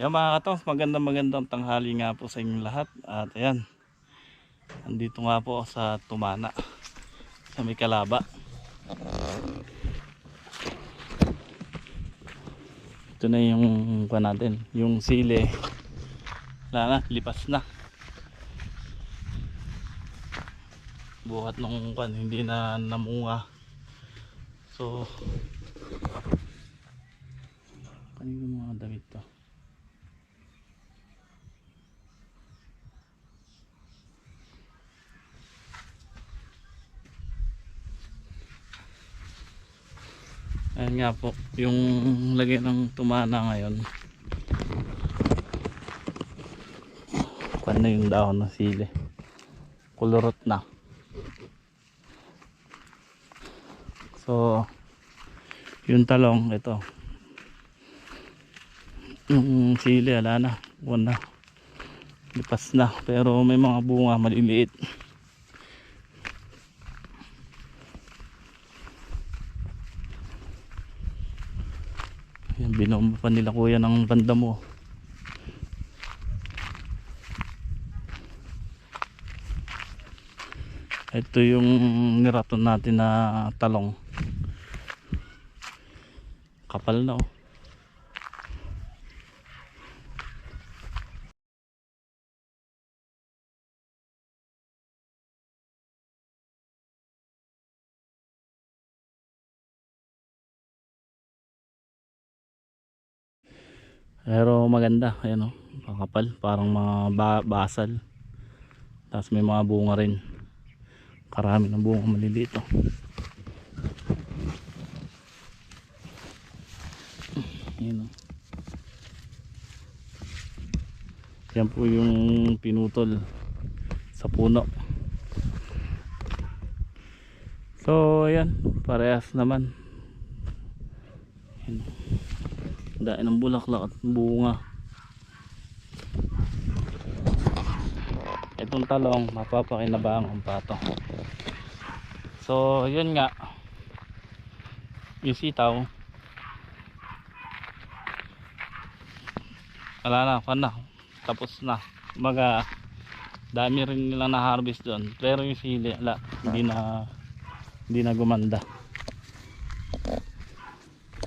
Yan mga katong, magandang magandang tanghali nga po sa inyong lahat. At ayan, andito nga po sa Tumana, sa may Kalaba. Ito na yung pa natin, yung sili. Wala na, lipas na. Buhat nung kwan, hindi na namunga. So, kanino mga damit to? Ayan nga po, yung lagay ng tumana ngayon. Pan na yung dahon ng sili. Kulurot na. So, yung talong, ito. Yung sili, ala na. Wala na. Lipas na. Pero may mga bunga maliliit. Yan, binomba pa nila kuya ng banda mo. Ito yung niraton natin na talong. Kapal na oh. Pero maganda, ayan oh, kakapal, parang mga ba- basal. Tapos may mga bunga rin. Karami ng bunga maliliit oh. Ayan oh. Yan po yung pinutol sa puno. So, ayan, parehas naman. Ayan. Dahil ng bulaklak at bunga. Itong talong, mapapakinabangan pa to. So, yun nga. Yung sitaw. Wala na, pan na. Tapos na. Maga, dami rin nilang na-harvest doon. Pero yung sili. Hindi na, hindi na gumanda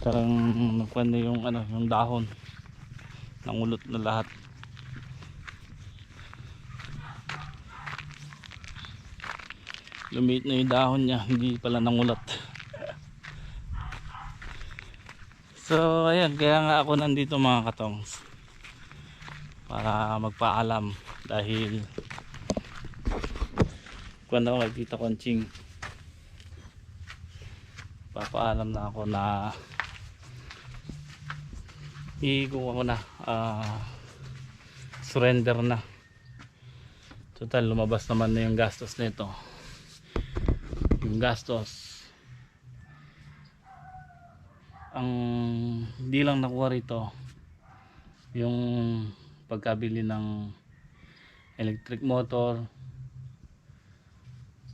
parang nagkuhan na yung ano yung dahon. Nangulot na lahat. Lumiit na yung dahon niya. Hindi pala nangulat. So ayan kaya nga ako nandito mga katongs. Para magpaalam. Dahil kuhan ako kay Tita Conching papaalam na ako na iikuha ko na ah, surrender na. Total lumabas naman na yung gastos nito. Yung gastos ang hindi lang nakuha rito yung pagkabili ng electric motor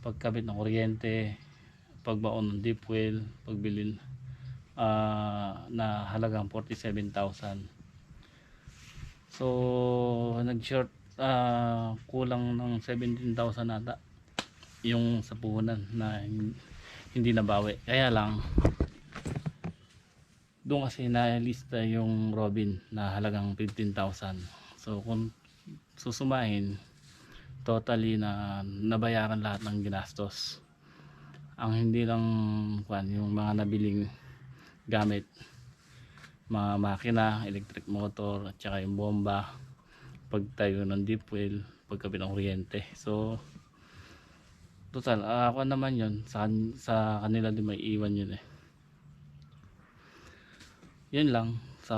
pagkabit ng kuryente pagbaon ng deep well pagbili ah, na halagang 47,000 so nag short ah, kulang ng 17,000 ata yung sa puhunan na hin- hindi nabawi. Kaya lang doon kasi nalista yung Robin na halagang 15,000 so kung susumahin totally na nabayaran lahat ng ginastos. Ang hindi lang kwan yung mga nabiling gamit. Mga makina, electric motor at saka yung bomba pagtayo ng deep well pagkabit ng kuryente. So total ah, ako naman yun. Sa, sa kanila din may iwan yun eh. Yun lang. Sa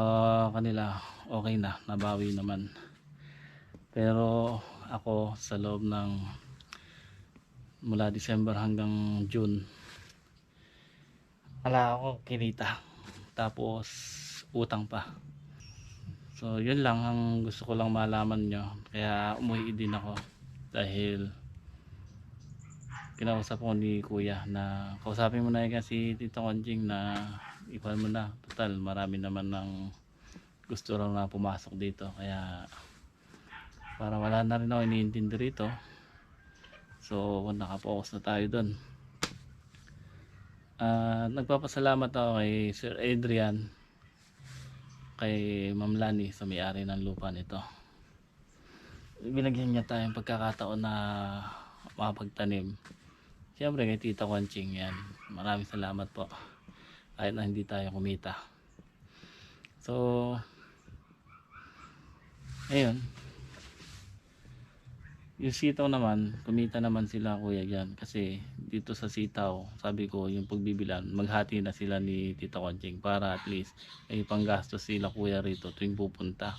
kanila okay na. Nabawi naman. Pero ako sa loob ng mula December hanggang June wala ako kinita tapos utang pa. So yun lang ang gusto ko lang malaman nyo. Kaya umuwi din ako. Dahil kinausap ko ni kuya na kausapin mo na yan si Tito Konjing na ikuhan mo na. Total marami naman ng gusto lang na pumasok dito. Kaya para wala na rin ako iniintindi rito. So nakapokus na tayo doon Ah, nagpapasalamat ako kay Sir Adrian kay Ma'am Lani sa may-ari ng lupa nito. Binagyan niya tayong pagkakataon na makapagtanim. Siyempre kay Tita Kwanching yan. Maraming salamat po. Kahit na hindi tayo kumita. So ayun yung sitaw naman, kumita naman sila kuya dyan. Kasi dito sa sitaw, sabi ko yung pagbibilan, maghati na sila ni Tita Konching para at least may panggastos sila kuya rito tuwing pupunta.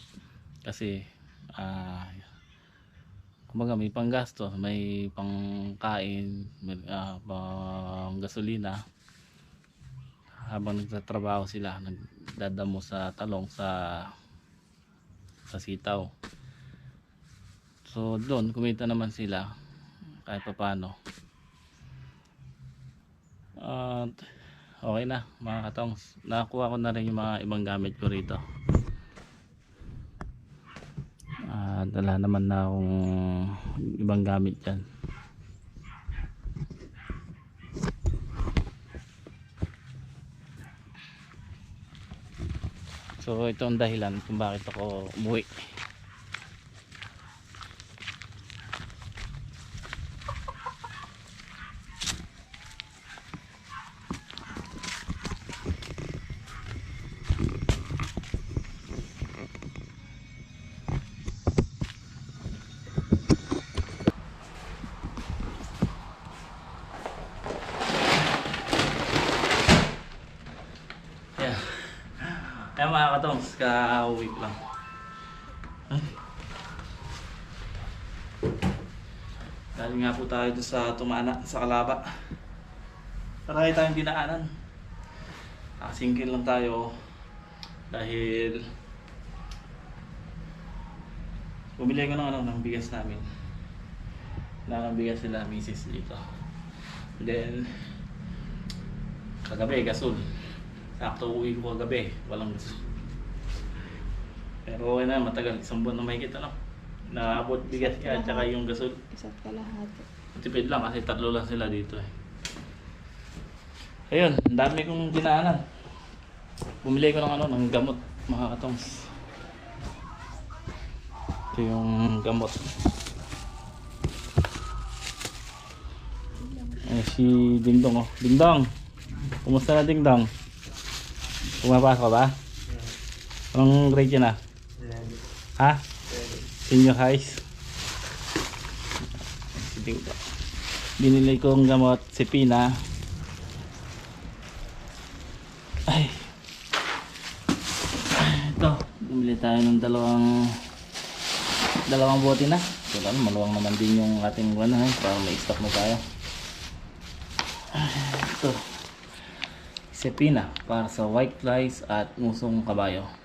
Kasi, ah, kumbaga may panggastos, may pangkain, may ah, pang gasolina. Habang nagtatrabaho sila, nagdadamo sa talong sa sa sitaw. So doon kumita naman sila kahit papaano. At okay na mga katongs. Nakakuha ko na rin yung mga ibang gamit ko rito. At wala naman na akong ibang gamit dyan. So ito ang dahilan kung bakit ako umuwi. Yeah. Ayan ka-uwi ko lang. Galing nga po tayo sa Tumana, sa Kalaba. Parang tayong dinaanan. Nakasingkin lang tayo dahil bumili ko ng ano ng bigas namin. Wala ng bigas sila misis dito. Then kagabi gasol. Sakto uwi ko kagabi, walang gasol. Pero okay na, matagal, isang buwan na may kita lang. Naabot bigas ka at saka yung gasol. Isa't kalahati. Tipid lang kasi tatlo lang sila dito eh. Ayun, ang dami kong dinaanan. Bumili ko ng ano, ng gamot, mga katongs. Ito yung gamot. Eh, si Dingdong oh. Dingdong! Kumusta na Dingdong? Pumapasok ka ba? Anong grade yun ah? Ha? Highs? Si Dingdong. Binili kong gamot si Pina. Ay. Ito, bumili tayo ng dalawang dalawang bote na. Ano, maluwang naman din yung ating ano, eh, para may stock na tayo. Ay, Ito. Sepina para sa white flies at musong kabayo.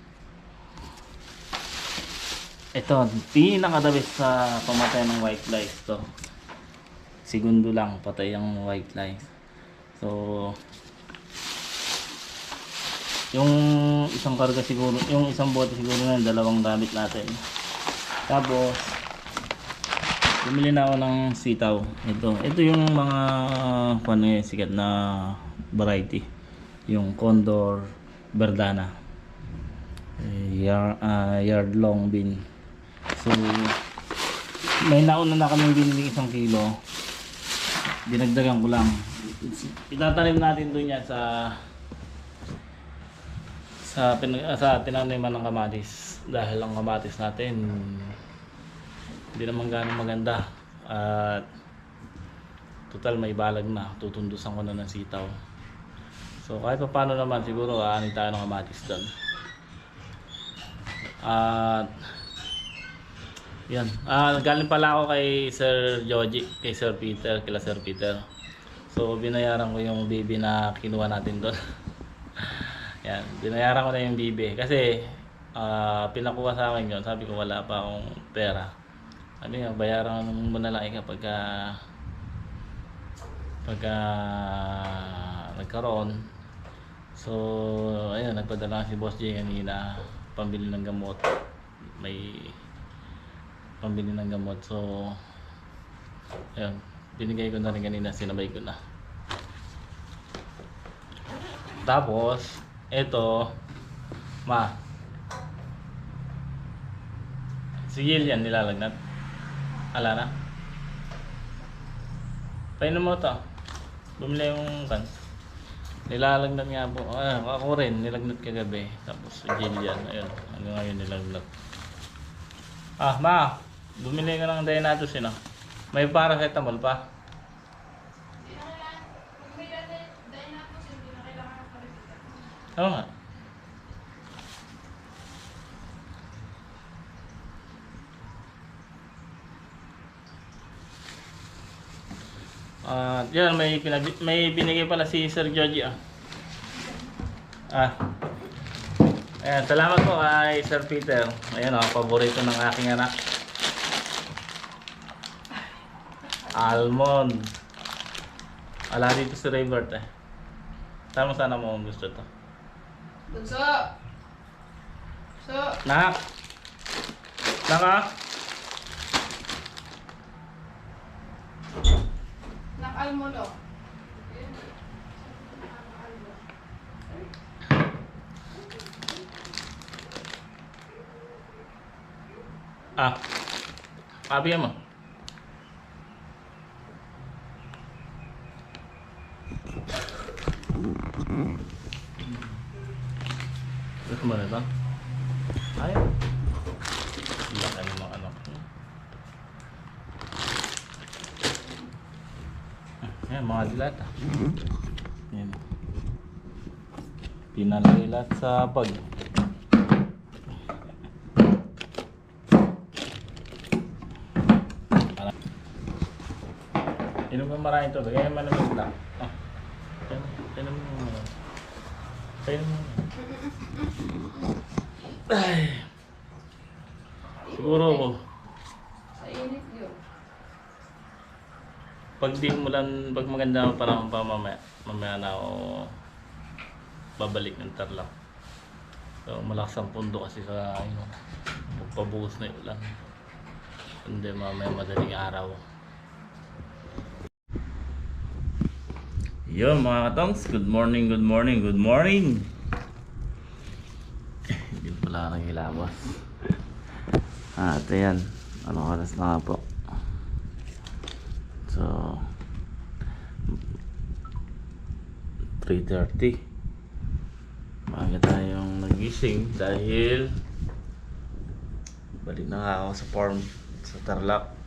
Ito, pinakadabis sa pamatay ng white flies to. Segundo lang patay ang white flies. So, yung isang karga siguro, yung isang bote siguro na dalawang gamit natin. Tapos, bumili na ako ng sitaw. Ito, ito yung mga ano yung sikat na variety. Yung Condor Verdana. Eh, Yar, ah, yard long bean. So, may nauna na kaming binili isang kilo. Dinagdagan ko lang. Itatanim natin doon yan sa sa pin, ah, sa tinaniman ng kamatis. Dahil ang kamatis natin hindi naman ganong maganda. At total may balag na. Tutundusan ko na ng sitaw. So kahit pa paano naman siguro aanin tayo ng kamatis doon. At yan ah galing pala ako kay Sir Joji kay Sir Peter kila Sir Peter so binayaran ko yung baby na kinuha natin doon Yan, binayaran ko na yung bibe. Kasi, ah, pinakuha sa akin yun. Sabi ko, wala pa akong pera. Ano yun, bayaran mo na lang ikaw pagka, pagka nagkaroon. So, ayun, nagpadala si Boss J kanina. pambili ng gamot. May pambili ng gamot. So, ayun. Binigay ko na rin kanina, sinabay ko na. Tapos, ito, ma, sigil yan nilalagnat. Ala na. Painom mo to. Bumili yung kan. Nilalagnat nga po. Ah, ako rin, nilagnat kagabi. Tapos sigil yan. Ayun, hanggang ngayon nilagnat. Ah, ma, bumili ka ng Dianatus yun ah. May paracetamol pa. Oo nga. Ah, yan may pinag may binigay pala si Sir Georgie ah. Ah. Ayan, salamat po kay Sir Peter. Ayan oh, paborito ng aking anak. Almond. Ala dito si Raybert eh. Tama sana mo kung gusto to. Bunso! So, Nak! Nak ah! nakalmulo. Ah. Sabi mo. Gusto mo na ito? Ay. Laki ng mga anak ko. Ah, Yan, mga dilat ah. Yan. Pinalagay lahat sa bag. Inom ka maraming tubig, kaya malamig lang. Ah, tinom tinom mo mo muna. Ay. Siguro ako, Sa init yun. pag di mo lang, pag maganda ang panahon pa mamaya, mamaya na ako babalik ng Tarlac. So, malakas ang pundo kasi sa, ano, magpabuhos na yung ulan. Hindi mamaya madaling araw. Yun mga katongs, good morning, good morning, good morning! Hindi pala nangilabas. Ah, ito yan. Anong oras na po? So, 3.30. Maaga tayong nagising dahil balik na nga ako sa farm sa Tarlac.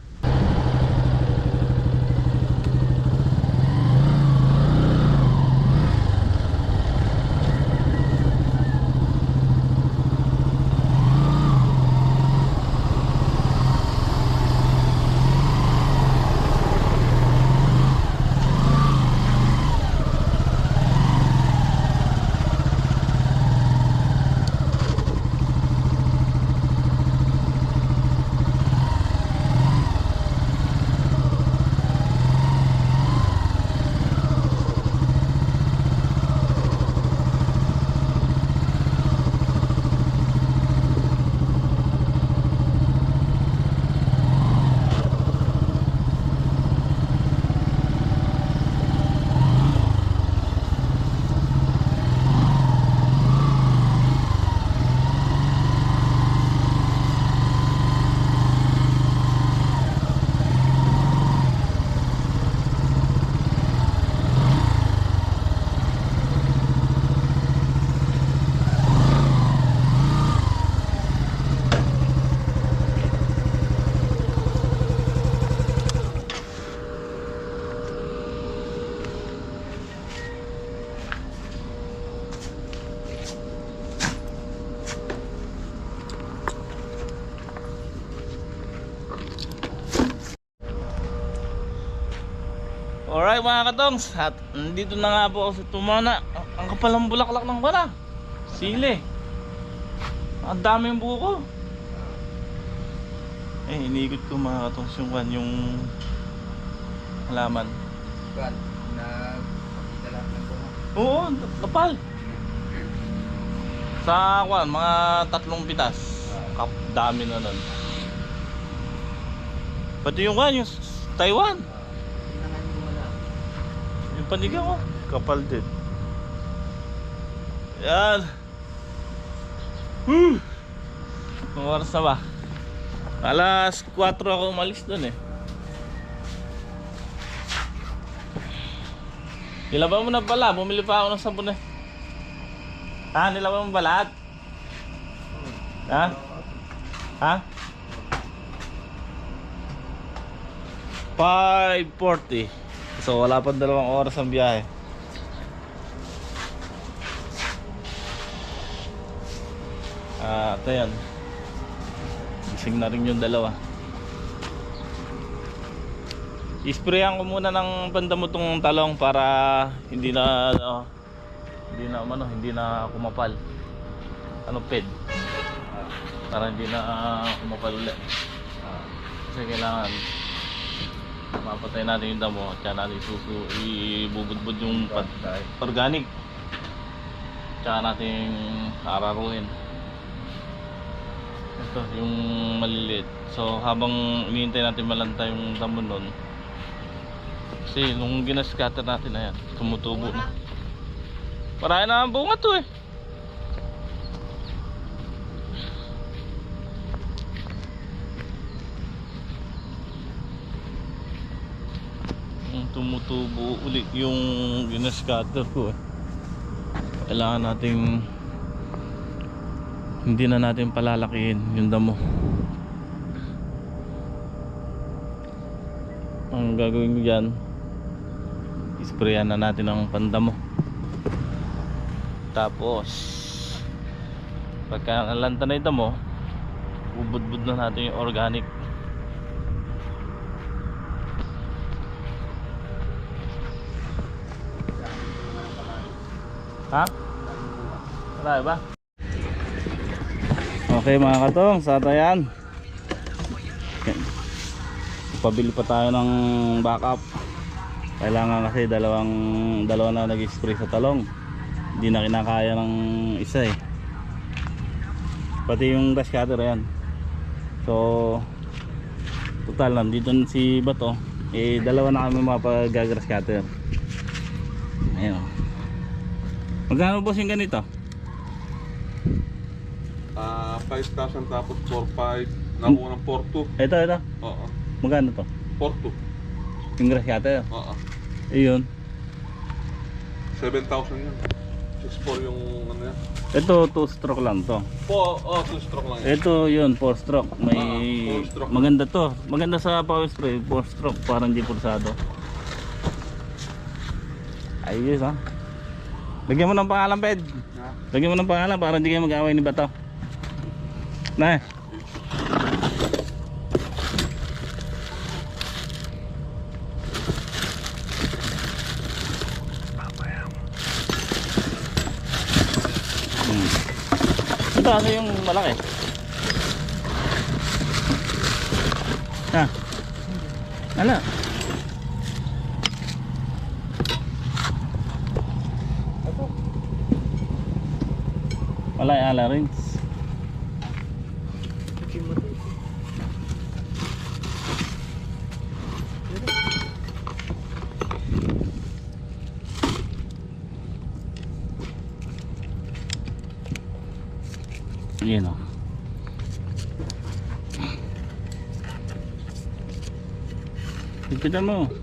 Alright mga katongs, at nandito na nga po ako sa Tumana. Ang- kapal ng bulaklak ng wala. Sili. Ang dami yung buko. Eh, iniikot ko mga katongs yung kan, yung halaman. Kan, na pakita lang ng. Oo, kapal. Sa kwan, mga tatlong pitas. Kap dami na nun. Pati yung kwan, yung Taiwan. Tingnan mo wala. Yung panigang ko, kapal din. Yan. Woo! Kung oras na ba? Alas 4 ako umalis dun eh. Nilaban mo na pala, bumili pa ako ng sabon eh. Ha? Nilaban mo ba lahat? Ha? Ha? 5.40 So wala pa dalawang oras ang biyahe Ah, ito yan Gising na rin yung dalawa Isprayan ko muna ng pandamo tong talong para hindi na ano, hindi na ano, hindi na kumapal. Ano ped? Para hindi na ah, kumapal ulit. Kasi kailangan mapatay natin yung damo at saka natin susu ibubudbud yung pad organic. Tsaka natin araruhin. Ito yung maliliit. So habang inihintay natin malanta yung damo nun kasi nung ginascatter natin ayan tumutubo na. Marami na ang bunga to eh yung tumutubo ulit yung ginascatter ko eh. kailangan nating hindi na natin palalakihin yung damo. Ang gagawin ko dyan isprayan na natin ang pandamo. Tapos pagka nalanta na yung damo bubudbud na natin yung organic Ha? Wala ba? Okay mga katong, sa tayan. Pabili pa tayo ng backup. Kailangan kasi dalawang dalawa na nag-spray sa talong. Hindi na kinakaya ng isa eh. Pati yung grass cutter yan. So total nandito na si Bato. Eh dalawa na kami mapag-grass cutter. Ayun. Magkano boss yung ganito? Ah, 5,000 tapos 4,500. Nakuha ng 4,200. Ito, ito. Oo. Magkano to? 4,200. Yung grass cutter. Oo. Ayun. 7,000 yun. 6,400 yung ano yan. Ito, 2 stroke lang to. Po, oh, 2 stroke lang yan. Ito yun, 4 stroke. May Ah, four stroke. maganda to. Maganda sa power spray, 4 stroke para hindi pulsado. Ayos ha. Lagyan mo ng pangalan, Ped. Lagyan mo ng pangalan para hindi kayo mag-away ni Bato. Na. Hmm. Ito kasi yung malaki. Ha? Ano? Wala yung ala rin. Yan o. Higpitan mo.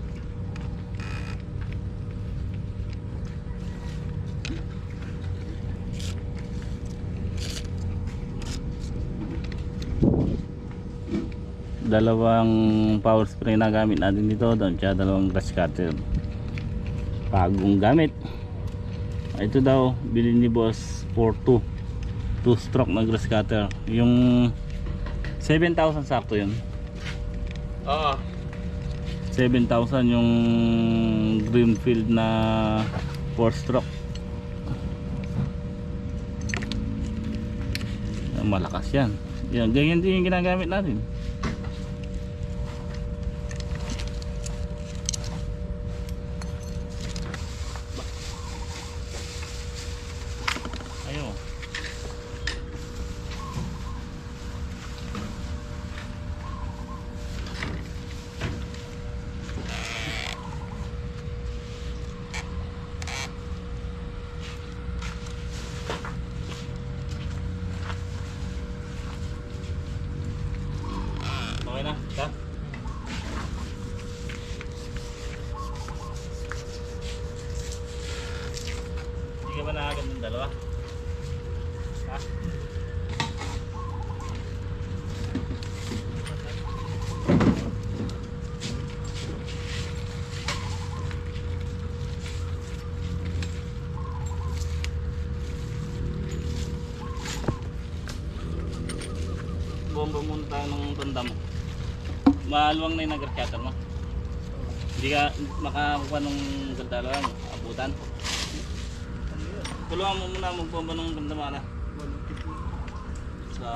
Dalawang power spray na gamit natin dito doon tsaka dalawang grass cutter. Bagong gamit. Ah, ito daw bilhin ni boss for 2 2 stroke na grass cutter. Yung 7,000 sakto yun. Oo. 7,000 yung Greenfield na 4 stroke. Malakas yan. Yan ganyan din yung ginagamit natin Ayun. Muna tayo ng tanda mo. Maluwang na yung nag-rechatter mo. Hindi ka makakuha ng galdala mo. Abutan. Tulungan mo muna magbomba ng tanda mo na. Sa...